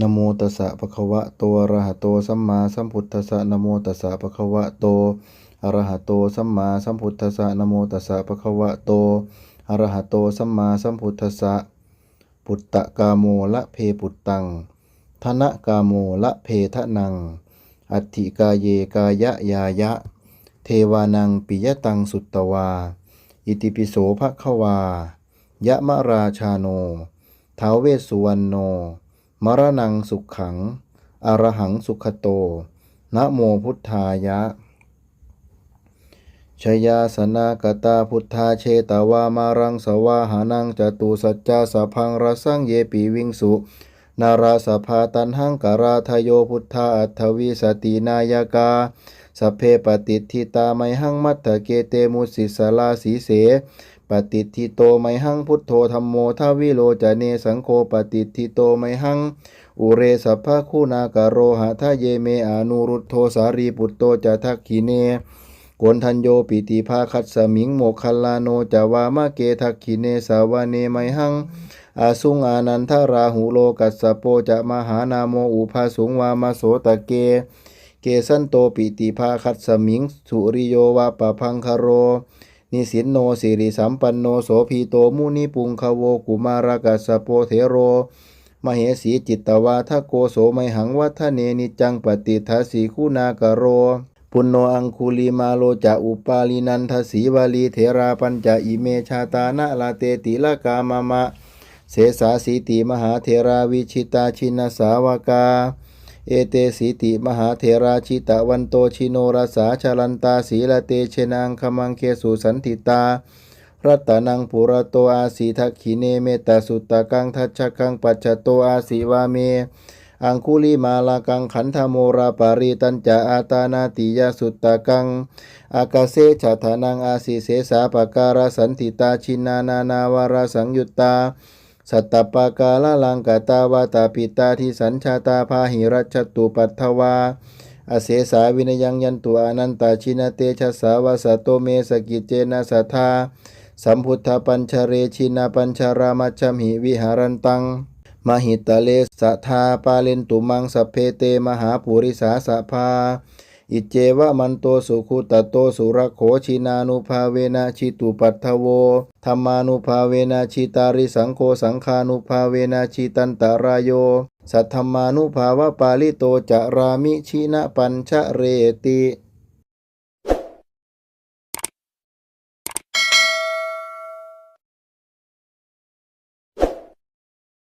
นโมตัสสะภะคะวะโตอะระหะโตสัมมาสัมพุทธัสสะนโมตัสสะภะคะวะโตอะระหะโตสัมมาสัมพุทธัสสะนโมตัสสะภะคะวะโตอะระหะโตสัมมาสัมพุทธัสสะปุตตะกาโมละเพปุตตังธนะกาโมละเพทะนัง อัตถิกาเยกายะยายะ เทวานังปิยตังสุตตวา อิติปิโสภะคะวา ยะมะราชาโนท้าวเวสสุวรรณโน มรณังสุขขัง อรหังสุขโต นะโมพุทธายะ ชยาสนากตาพุทธาเชตวามารังสวาหานังจตุสัจจาสพังรสังเยปีวิงสุนาราสภาตันหังการาทโยพุทธาอัตวิสตินายกาสเพปฏิทิตาไมหังมัตถเกเตมุสิสลาสีเส ฏิทิโตไมหังพุทโธธรรมโมทาวิโลจเนสังโฆปฏิทิโตไมหัง อุเรสัพพะคุณากโรหะทะเยเมอานุรุตโทสารีปุตโตจะทักขิเนโกนทันโยปิติภาคัสมิงโมคัลลาโนจาวามะเกทักขิเนสาวาเนไมหังอาสุงอานันทราหุโลกัสสโปจะมหานาโมอุภาสุงวามาโสตะเก เกสันโตปิติภาคัสสมิงสุริโยวาปะพังคโร นิสินโนสิริสัมปันโนโสพีโตมุนิปุงคโวกุมารกัสโปเทโร มเหสีจิตตวาทโกโสไมหังวัฒเนนิจังปฏิทัสีคุณากโร ปุณโนอังคุลิมาโลจะอุปาลินันทสีวาลีเถราปัญจะอิเมชาตานะลาเตติลกามามะ เสสาสีติมหาเถราวิชิตาชินสาวกา เอเตสีติมหาเถราชิตะวันโตชิโนรสาชาลันตาสีละเตเชนังคมังเคสุสันติตารัตนังปุระโตอาสีทักขิเนเมตาสุตตะกังทัชกังปัจจโตอาสีวาเม อังคุลิมาลากังขันธโมราปาริตัญจะอาตานาติยาสุตตะกัง อากาเซฉัตานังอาสิเสสาปการสันติตาชินานา นาวาราสังยุตตา สัตตปากาลลังกตาวาตาปิตาทิสัญชาตาพาหิรัชตุปัทวาอเสสาวินยังยันตุอนันตาชินเตชะสาวาสโตเมสกิจเจนะสัทธาสัมพุทธปัญชเรชินาปัญชารามัชมิวิหารันตังมหิตเลสัทธาปาเลนตุมังสเพเตมหาปุริสาสะพา อิเจวะมันโตสุขุตโตสุรโขชินานุภาเวนะชิตุปัทโวธรรมานุภาเวนะชิตาริสังโฆสังคานุภาเวนะชิตันตรายโย สัทธรรมานุภาวะปาลิโตจารามิชินะปัญชะเรติ